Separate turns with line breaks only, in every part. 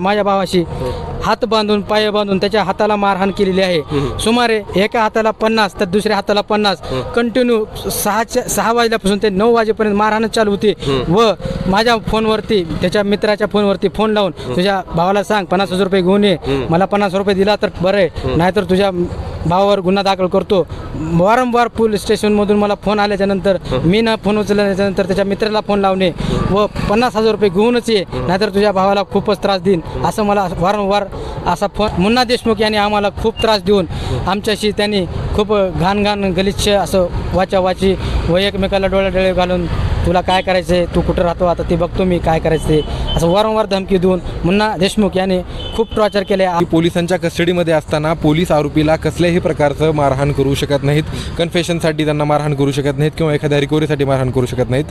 माझ्या भावाशी हात बांधून पाय बांधून त्याच्या हाताला मारहाण केलेली आहे. सुमारे एका हाताला पन्नास तर दुसऱ्या हाताला पन्नास. कंटिन्यू सहाच्या सहा वाजल्यापासून ते नऊ वाजेपर्यंत मारहाणच चालू होती. व माझ्या फोनवरती त्याच्या मित्राच्या फोनवरती फोन लावून तुझ्या भावाला सांग पन्नास हजार रुपये घेऊन ये. मला पन्नास रुपये दिला तर बरं आहे. नाहीतर तुझ्या भावावर गुन्हा दाखल करतो. वारंवार पोलीस स्टेशनमधून मला फोन आल्याच्यानंतर मी ना फोन उचलल्याच्या नंतर त्याच्या मित्राला फोन लावणे व पन्नास हजार रुपये घेऊनच ये नाहीतर तुझ्या भावाला खूपच त्रास देईन. असं मला वारंवार असा फोन मुन्ना देशमुख यांनी आम्हाला खूप त्रास देऊन आमच्याशी त्यांनी खूप घाण घाण गलिच्छ असं वाचा वाची व एकमेकाला डोळे डोळे घालून तुला काय करायचं आहे तू कुठं राहतो? आता ते बघतो मी काय करायचं ते असं वारंवार धमकी देऊन मुन्ना देशमुख याने खूप टॉर्चर केले.
पोलिसांच्या कस्टडीमध्ये असताना पोलीस आरोपीला कसल्याही प्रकारचं मारहाण करू शकत नाहीत. कन्फेशनसाठी त्यांना मारहाण करू शकत नाहीत किंवा एखाद्या रिकव्हरीसाठी मारहाण करू शकत नाहीत.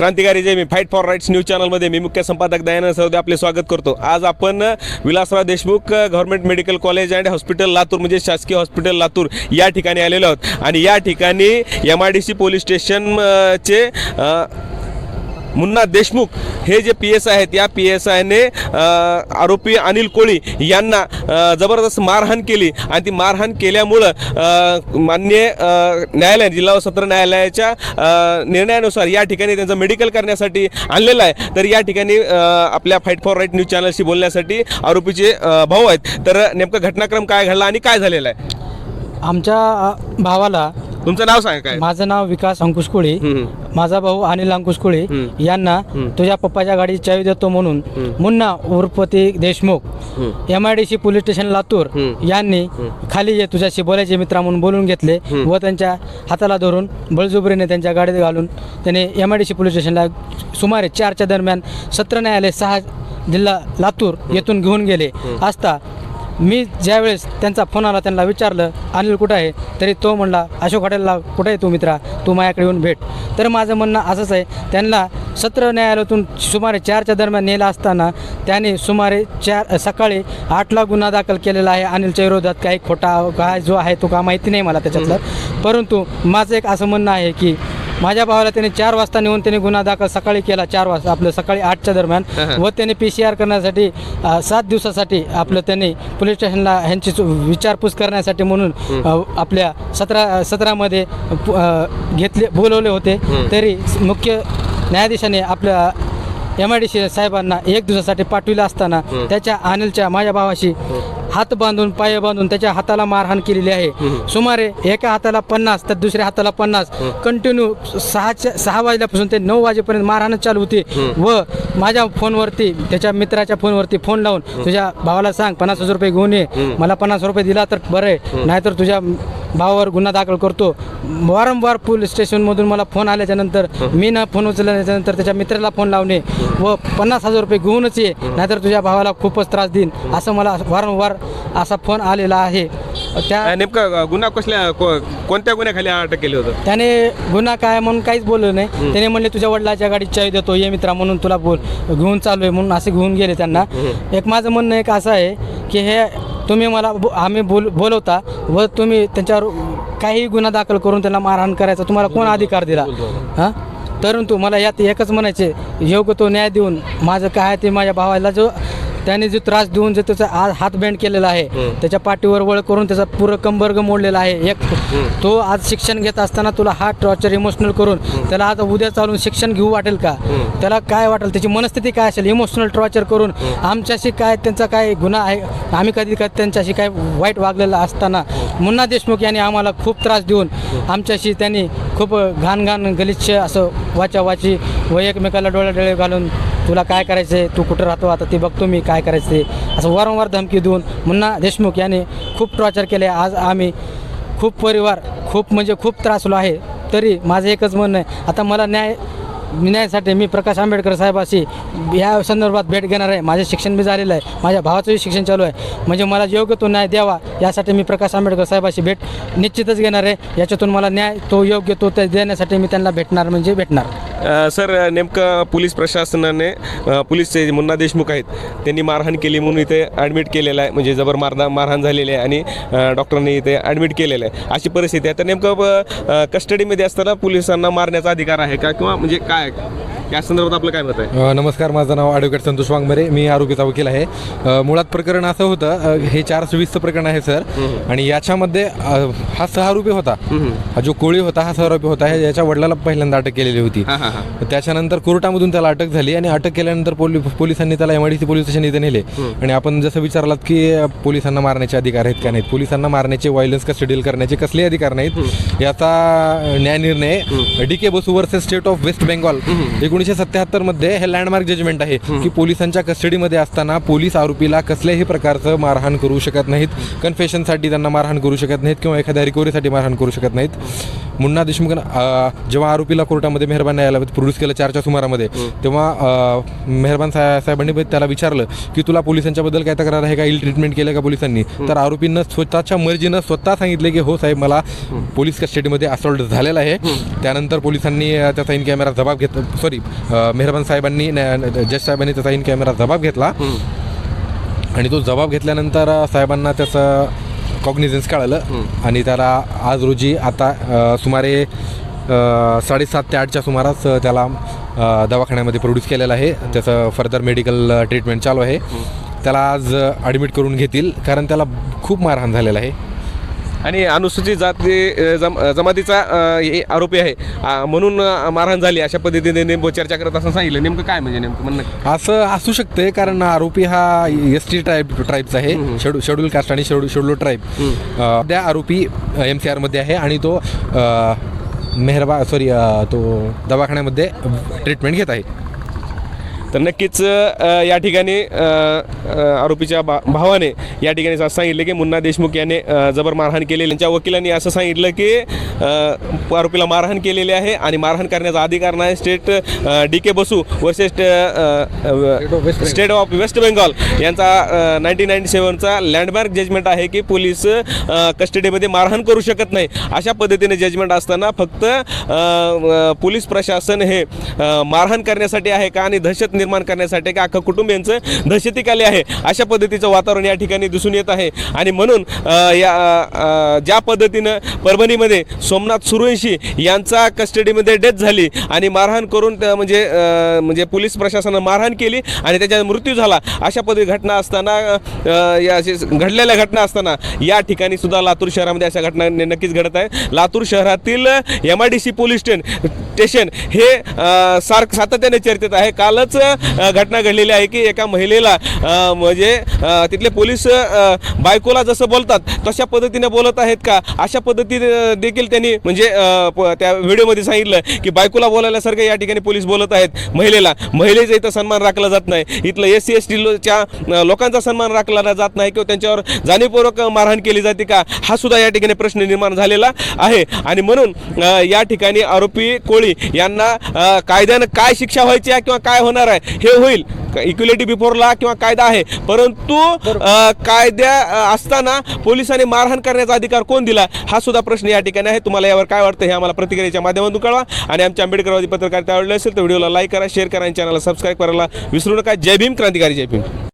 क्रांतिकारी जे मी फाईट फॉर राईट्स न्यूज चॅनलमध्ये मी मुख्य संपादक दयानंद सौदे आपले स्वागत करतो. आज आपण Vilasrao Deshmukh government medical college and hospital Latur म्हणजे शासकीय हॉस्पिटल लातूर या ठिकाणी आलेलो आहोत. आणि या ठिकाणी M I D C police station चे मुन्ना देशमुख हे जे पी एस आहेत या पी एस आयने आरोपी अनिल कोळी यांना जबरदस्त मारहाण केली. आणि ती मारहाण केल्यामुळं मान्य न्यायालय जिल्हा व सत्र न्यायालयाच्या निर्णयानुसार या ठिकाणी त्यांचं मेडिकल करण्यासाठी आणलेलं आहे. तर या ठिकाणी आपल्या फाईट फॉर राईट न्यूज चॅनलशी बोलण्यासाठी आरोपीचे भाऊ आहेत. तर नेमकं घटनाक्रम काय घडला आणि काय झालेलं आहे?
आमच्या भावाला
तुमचं नाव सांगा काय?
माझं नाव विकास अंकुश कोळी.
हम्म.
माझा भाऊ अनिल अंकुश कोळी.
हम्म.
यांना तुझ्या पप्पाच्या गाडीची चावी देतो म्हणून Munna उर्फती Deshmukh M I D C police station Latur यांनी खाली ये तुझ्याशी बोलायचे मित्रा म्हणून बोलून घेतले. व त्यांच्या हाताला धरून बळजुबरीने त्यांच्या गाडीत घालून त्याने M I D C police स्टेशनला सुमारे चारच्या दरम्यान सत्र न्यायालय सहा जिल्हा लातूर येथून घेऊन गेले. असता मी ज्यावेळेस त्यांचा फोन आला त्यांना विचारलं अनिल कुठं आहे? तरी तो म्हणला अशोक हॉटेलला कुठं आहे तू मित्रा? तू माझ्याकडे येऊन भेट. तर माझं म्हणणं असंच आहे त्यांना सत्र न्यायालयातून सुमारे चारच्या दरम्यान नेलं असताना त्याने सुमारे चार सकाळी आठला गुन्हा दाखल केलेला आहे. अनिलच्या विरोधात काही खोटा काय जो आहे तो का माहिती नाही मला त्याच्यातलं. परंतु माझं एक असं म्हणणं आहे की माझ्या भावाला त्याने चार वाजता नेऊन त्याने गुन्हा दाखल सकाळी केला चार वाजता आपलं सकाळी आठच्या दरम्यान. व त्याने पी सी आर करण्यासाठी सात दिवसासाठी आपलं त्यांनी पोलीस स्टेशनला ह्यांची विचारपूस करण्यासाठी म्हणून आपल्या सतरा सतरामध्ये घेतले बोलवले होते. तरी मुख्य न्यायाधीशाने आपल्या एम आय डी सी साहेबांना एक दिवसासाठी पाठविलं असताना त्याच्या अनिलच्या माझ्या भावाशी हात बांधून पाय बांधून त्याच्या हाताला मारहाण केलेली आहे. सुमारे एका हाताला पन्नास तर दुसऱ्या हाताला पन्नास. कंटिन्यू सहाच्या सहा वाजल्यापासून ते नऊ वाजेपर्यंत मारहाणच चालू होती. व माझ्या फोनवरती त्याच्या मित्राच्या फोनवरती फोन लावून तुझ्या भावाला सांग पन्नास हजार रुपये घेऊन ये. मला पन्नास रुपये दिला तर बरं आहे. नाहीतर तुझ्या भावावर गुन्हा दाखल करतो. वारंवार पोलीस स्टेशनमधून मला फोन आल्याच्यानंतर मी ना फोन उचलल्याच्या नंतर त्याच्या मित्राला फोन लावणे व पन्नास हजार रुपये घेऊनच ये नाहीतर तुझ्या भावाला खूपच त्रास देईन असं मला वारंवार असा फोन आलेला आहे. त्या
नेमकं गुन्हा कसल्या कोणत्या गुन्ह्याखाली अटक केली होतं?
त्याने गुन्हा काय म्हणून काहीच बोललं नाही. त्याने म्हणले तुझ्या वडिलाच्या गाडीत चावी देतो ये मित्रा म्हणून तुला बोल घेऊन चालू आहे म्हणून असे घेऊन गेले त्यांना. एक माझं म्हणणं एक असं आहे की हे तुम्ही मला बो- आम्ही बोल बोलवता व तुम्ही त्यांच्यावर काही गुन्हा दाखल करून त्यांना मारहाण करायचा तुम्हाला कोण अधिकार दिला? हां? परंतु मला यात एकच म्हणायचे योग्य तो न्याय देऊन माझं काय ते माझ्या भावाला जो त्याने जो त्रास देऊन जो त्याचा आज हात बँड केलेला आहे त्याच्या पाठीवर वळ करून त्याचा पुरं कंबर्ग मोडलेला आहे. एक तो आज शिक्षण घेत असताना तुला हा टॉर्चर इमोशनल करून त्याला आज उद्या चालून शिक्षण घेऊ वाटेल का? त्याला काय वाटेल? त्याची मनस्थिती काय असेल? इमोशनल टॉर्चर करून आमच्याशी काय त्यांचा काय गुन्हा आहे? आम्ही कधी कधी त्यांच्याशी काय वाईट वागलेलं असताना मुन्ना देशमुख यांनी आम्हाला खूप त्रास देऊन आमच्याशी त्यांनी खूप घाण घाण गलिच्छ असं वाचा वाची व एकमेकाला डोळे डोळे घालून तुला काय करायचं आहे? तू कुठं राहतो? आता ते बघतो मी काय करायचं ते असं वारंवार धमकी देऊन मुन्ना देशमुख यांनी खूप टॉर्चर केले. आज आम्ही खूप परिवार खूप म्हणजे खूप त्रासलो आहे. तरी माझं एकच म्हणणं आहे. आता मला न्याय न्यायासाठी मी प्रकाश आंबेडकर साहेबाशी या संदर्भात भेट घेणार आहे. माझे शिक्षण बी झालेलं आहे. माझ्या भावाचंही शिक्षण चालू आहे. म्हणजे मला योग्य तो न्याय द्यावा यासाठी मी प्रकाश आंबेडकर साहेबाशी भेट निश्चितच घेणार आहे. याच्यातून मला न्याय तो योग्य तो ते देण्यासाठी मी त्यांना भेटणार म्हणजे भेटणार.
सर नेमकं पोलीस प्रशासनाने पोलीसचे जे मुन्ना देशमुख आहेत त्यांनी मारहाण केली म्हणून इथे ॲडमिट केलेलं आहे म्हणजे जबर मारदा मारहाण झालेली आहे आणि डॉक्टरांनी इथे ॲडमिट केलेलं आहे. अशी परिस्थिती आहे. तर नेमकं कस्टडीमध्ये असताना पोलिसांना मारण्याचा अधिकार आहे का? किंवा म्हणजे काय या संदर्भात आपलं काय मत आहे?
अ, नमस्कार माझं नाव ॲडव्होकेट संतोष वाघमरे मी आरोपीचा वकील आहे. अ, मुळात प्रकरण असं होतं अ, हे चारशे वीसचं प्रकरण आहे सर. आणि याच्यामध्ये अ, हा सहारूपी होता. हा जो कोळी होता हा सहारूपी होता. हे याच्या वडिलाला पहिल्यांदा अटक केलेली होती.
हां हां हां.
त्याच्यानंतर कोर्टामधून त्याला अटक झाली आणि अटक केल्यानंतर पोली पोलिसांनी त्याला M I D C police station इथे नेले. आणि आपण जसं विचारलात की अ, पोलिसांना मारण्याचे अधिकार आहेत का नाहीत? पोलिसांना मारण्याचे व्हायलन्स कस्टडील करण्याचे कसले अधिकार नाहीत? याचा न्यायनिर्णय D K Basu versus state of West Bengal एकोणीसशे सत्याहत्तरमध्ये हे लँडमार्क जजमेंट आहे की पोलिसांच्या कस्टडीमध्ये असताना पोलीस आरोपीला कसल्याही प्रकारचं मारहाण करू शकत नाहीत. कन्फेशनसाठी त्यांना मारहाण करू शकत नाहीत किंवा एखाद्या रिकव्हरीसाठी मारहाण करू शकत नाहीत. मुन्ना देशमुख जेव्हा आरोपीला कोर्टामध्ये मेहरबान न्यायालयात प्रोड्यूस केलं चारच्या सुमारामध्ये तेव्हा मेहरबान साहे- साहेबांनी त्याला विचारलं की तुला पोलिसांच्याबद्दल काय तक्रार आहे? का इल ट्रीटमेंट केलं का पोलिसांनी? तर आरोपीनं स्वतःच्या मर्जीनं स्वतः सांगितले की हो साहेब मला पोलीस कस्टडीमध्ये असॉल्ट झालेला आहे. त्यानंतर पोलिसांनी त्याचा इन कॅमेरा जबाब घेत सॉरी मेहरबान साहेबांनी जज साहेबांनी त्याचा इन कॅमेरा जबाब घेतला. आणि तो जबाब घेतल्यानंतर साहेबांना त्याचं कॉग्निझन्स कळालं. आणि त्याला आज रोजी आता सुमारे साडेसात ते आठच्या सुमारास त्याला दवाखान्यामध्ये प्रोड्यूस केलेलं आहे. त्याचं फर्दर मेडिकल ट्रीटमेंट चालू आहे. त्याला आज ॲडमिट करून घेतील कारण त्याला खूप मारहाण झालेला आहे.
आणि अनुसूचित जाती जम जमातीचा हे आरोपी आहे. म्हणून मारहाण झाली. अशा पद्धतीने नेमकं चर्चा करत असं सांगितलं. नेमकं काय म्हणजे नेमकं म्हणणं?
असं असू शकते कारण आरोपी हा एस टी ट्राईब ट्राईबचा आहे. शेड्यू शेड्यूल कास्ट आणि शेड्यू शेड्यूल ट्राईब त्या आरोपी एम सी आरमध्ये आहे आणि तो मेहरबा सॉरी तो दवाखान्यामध्ये ट्रीटमेंट घेत आहे.
तर नक्कीच या ठिकाणी आरोपीच्या भा भावाने या ठिकाणी असं सांगितलं की मुन्ना देशमुख याने जबर मारहाण केलेली त्यांच्या वकिलांनी असं सांगितलं की आरोपीला मारहाण केलेली आहे आणि मारहाण करण्याचा अधिकार नाही. State D K Basu versus state of West Bengal यांचा नाईन्टीन नाईन्टी सेवनचा लँडमार्क जजमेंट आहे की पोलीस कस्टडीमध्ये मारहाण करू शकत नाही. अशा पद्धतीने जजमेंट असताना फक्त पोलीस प्रशासन हे मारहाण करण्यासाठी आहे का आणि दहशत निर्माण करण्यासाठी का अख्खं कुटुंब यांचं दहशतीखाली आहे? अशा पद्धतीचं वातावरण या ठिकाणी दिसून येत आहे. आणि म्हणून या ज्या पद्धतीनं परभणीमध्ये सोमनाथ सुरवंशी यांचा कस्टडीमध्ये डेथ झाली आणि मारहाण करून त्या म्हणजे म्हणजे पोलीस प्रशासनानं मारहाण केली आणि त्याच्यात मृत्यू झाला अशा पद्धती घटना असताना या घडलेल्या घटना असताना या ठिकाणी सुद्धा लातूर शहरामध्ये अशा घटना नक्कीच घडत आहे लातूर शहरातील M I D C police स्टेन स्टेशन हे सारखं सातत्याने चर्चेत आहे. कालच घटना घडलेली आहे की एका महिलेला म्हणजे तिथले पोलीस बायकोला जसं बोलतात तशा पद्धतीने बोलत आहेत का? अशा पद्धतीने देखील त्यांनी म्हणजे त्या व्हिडिओमध्ये सांगितलं की बायकोला बोलायल्यासारखं या ठिकाणी पोलीस बोलत आहेत महिलेला. महिलेचा इथं सन्मान राखला जात नाही. इथलं एस सी एस टीच्या लोकांचा सन्मान राखला जात नाही किंवा त्यांच्यावर जाणीवपूर्वक मारहाण केली जाते का? हा सुद्धा या ठिकाणी प्रश्न निर्माण झालेला आहे. आणि म्हणून या ठिकाणी आरोपी कोळी यांना कायद्यानं काय शिक्षा व्हायची आहे किंवा काय होणार आहे? हे होईल. इक्युलिटी बिफोर ला किंवा कायदा आहे. परंतु कायद्या असताना पोलिसांनी मारहाण करण्याचा अधिकार कोण दिला? हा सुद्धा प्रश्न या ठिकाणी आहे. तुम्हाला यावर काय वाटतं हे आम्हाला प्रतिक्रियेच्या माध्यमातून कळवा. आणि आमच्या आंबेडकरवादी पत्रकारिता आवडली असेल तर व्हिडिओला लाईक करा शेअर करा आणि चॅनलला सबस्क्राईब करायला विसरू नका. जय भीम क्रांतिकारी जय भीम.